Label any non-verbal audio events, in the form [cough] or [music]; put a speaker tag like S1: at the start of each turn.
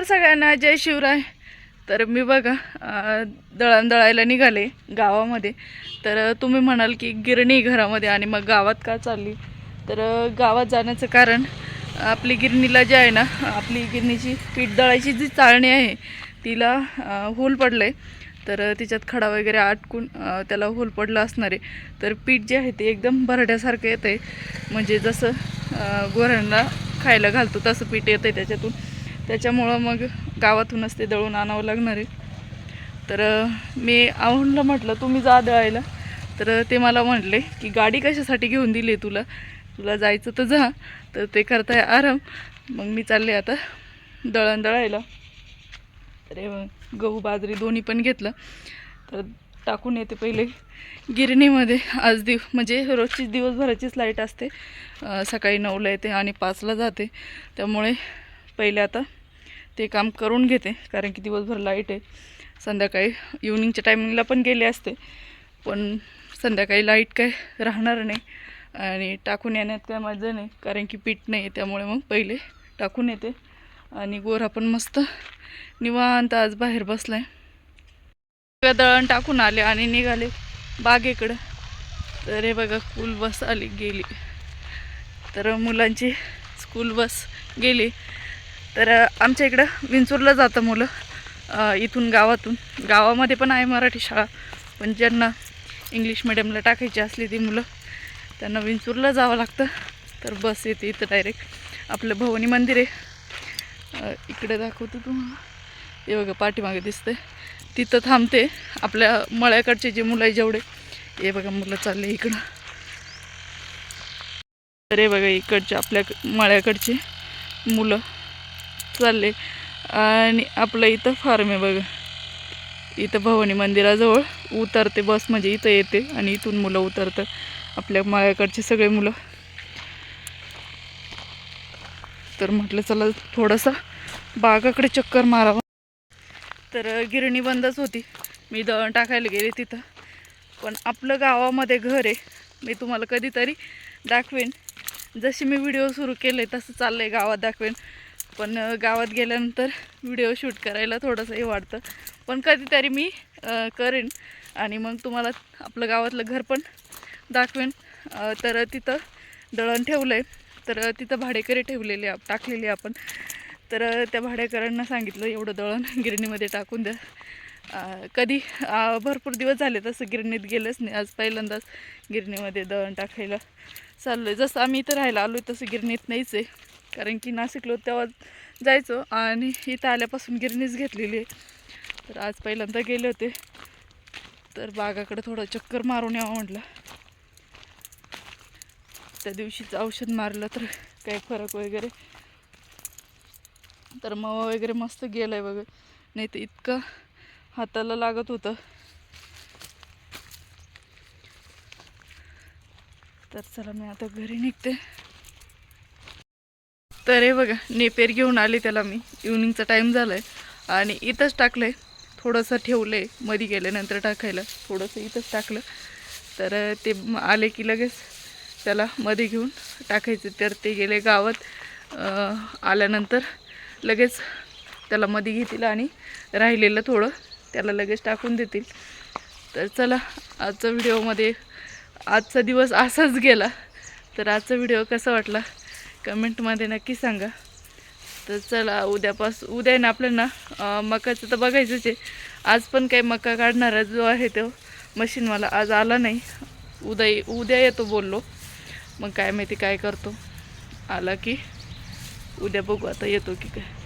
S1: नमस्कार सगळ्यांना जय शिवराय. तर मी बघा दळणदळायला दळण दळायला निघाले गावामध्ये. तर तुम्ही म्हणाल की गिरणी घरामध्ये आणि मग गावात का चालली? तर गावात जाण्याचं कारण आपली गिरणीला जे आहे ना आपली गिरणीची पीठ दळायची जी चाळणी आहे तिला होल पडलं आहे तर तिच्यात खडा वगैरे आटकून त्याला होल पडलं असणार आहे. तर पीठ जे आहे ते एकदम भरड्यासारखं येतं आहे म्हणजे जसं अं, गोऱ्यांना खायला घालतो तसं पीठ येतं आहे त्याच्यातून. त्याच्यामुळं मग गावातूनच ते दळून आणावं लागणार आहे. तर मी आव्हानला म्हटलं तुम्ही जा दळायला. तर ते मला म्हटले की गाडी कशासाठी घेऊन दिली तुला? तुला जायचं तर जा तर ते करताय आराम. मग मी चालले आता दळण दळायला. अरे गहू बाजरी दोन्ही पण घेतलं. तर टाकून येते पहिले गिरणीमध्ये. आज दिव म्हणजे रोजची दिवसभराचीच लाइट असते. सकाळी नऊला येते आणि पाचला जाते. त्यामुळे पहिले आता ते काम करून घेते कारण की दिवसभर लाइट आहे. संध्याकाळी इव्हनिंगच्या टायमिंगला पण गेले असते. पण संध्याकाळी लाइट काय राहणार नाही आणि टाकून येण्यात काय मजा नाही कारण की पीठ नाही आहे त्यामुळे मग पहिले टाकून येते. आणि गोरा पण मस्त निवांत आज बाहेर बसलाय. आहे दळण टाकून आले आणि निघाले बागेकडं. तर हे बघा स्कूल बस आली गेली. तर मुलांची स्कूल बस गेली. तर आमच्या इकडं विंचूरला जातं मुलं इथून गावातून. गावामध्ये पण आहे मराठी शाळा पण ज्यांना इंग्लिश मिडियमला टाकायची असली ती मुलं त्यांना विंचूरला जावं लागतं. तर बस येते इथं डायरेक्ट आपलं भवानी मंदिर आहे. इकडे दाखवतो तुम्हाला. हे बघा पाठीमागे दिसतंय. तिथं थांबते. आपल्या मळ्याकडचे जे मुलं आहे जेवढे हे बघा मुलं चालले इकडं. तर हे बघा इकडचे आपल्या मळ्याकडचे मुलं. चालले. आणि आपलं इथं फार्म आहे बघा. इथं भवानी मंदिराजवळ उतरते बस म्हणजे इथं येते आणि इथून मुलं उतरतात. आपल्या मायाकडचे सगळे मुलं. तर म्हटलं चला थोडंसं बागाकडे चक्कर मारावं. तर गिरणी बंदच होती. मी दळण टाकायला गेले तिथं. पण आपलं गावामध्ये घर आहे. मी तुम्हाला कधीतरी दाखवेन. जशी मी व्हिडिओ सुरू केले तसं चाललं आहे गावात दाखवेन. पण गावात गेल्यानंतर व्हिडिओ शूट करायला थोडंसं हे वाटतं पण कधीतरी मी करेन. आणि मग तुम्हाला आपलं गावातलं घर पण दाखवेन. तर तिथं दळण ठेवलं आहे तर तिथं भाडेकरी ठेवलेले आप टाकलेले आपण. तर त्या भाडेकरांना सांगितलं एवढं दळण [laughs] गिरणीमध्ये टाकून द्या. कधी भरपूर दिवस झाले तसं गिरणीत गेलंच नाही. आज पहिल्यांदाच गिरणीमध्ये दळण टाकायला चाललो आहे जसं आम्ही इथं राहायला आलो तसं गिरणीत नाहीच आहे. कारण की नाशिकलो तेव्हा जायचो आणि इथं आल्यापासून गिरणीच घेतलेली आहे. तर आज पहिल्यांदा गेले होते. तर बागाकडे थोडं चक्कर मारून यावं म्हटलं. त्या दिवशीच औषध मारलं तर काही फरक वगैरे. तर मवा वगैरे मस्त गेलं आहे नाही तर इतकं हाताला लागत होतं. तर चला मी आता घरी निघते. तर हे बघा नेपेर घेऊन आले त्याला मी. इव्हनिंगचा टाईम झाला आहे आणि इथंच टाकलं आहे थोडंसं ठेवलं आहे मध्ये गेल्यानंतर टाकायला. थोडंसं इथंच टाकलं. तर ते आले की लगेच त्याला मध्ये घेऊन टाकायचं. तर ते गेले गावात. आल्यानंतर लगेच त्याला मध्ये घेतील आणि राहिलेलं थोडं त्याला लगेच टाकून देतील. तर चला आजचा व्हिडिओमध्ये आजचा दिवस असाच गेला. तर आजचा व्हिडिओ कसा वाटला? कमेंटमध्ये नक्की सांगा. तर चला उद्यापासून उद्या ना आपल्याला ना मकाचं तर बघायचंच आहे. आज पण काही मका काढणारा जो आहे तो मशीन मला आज आला नाही. उद्या ये- उद्या येतो बोललो. मग काय माहिती काय करतो. आला की उद्या बघू आता येतो की काय.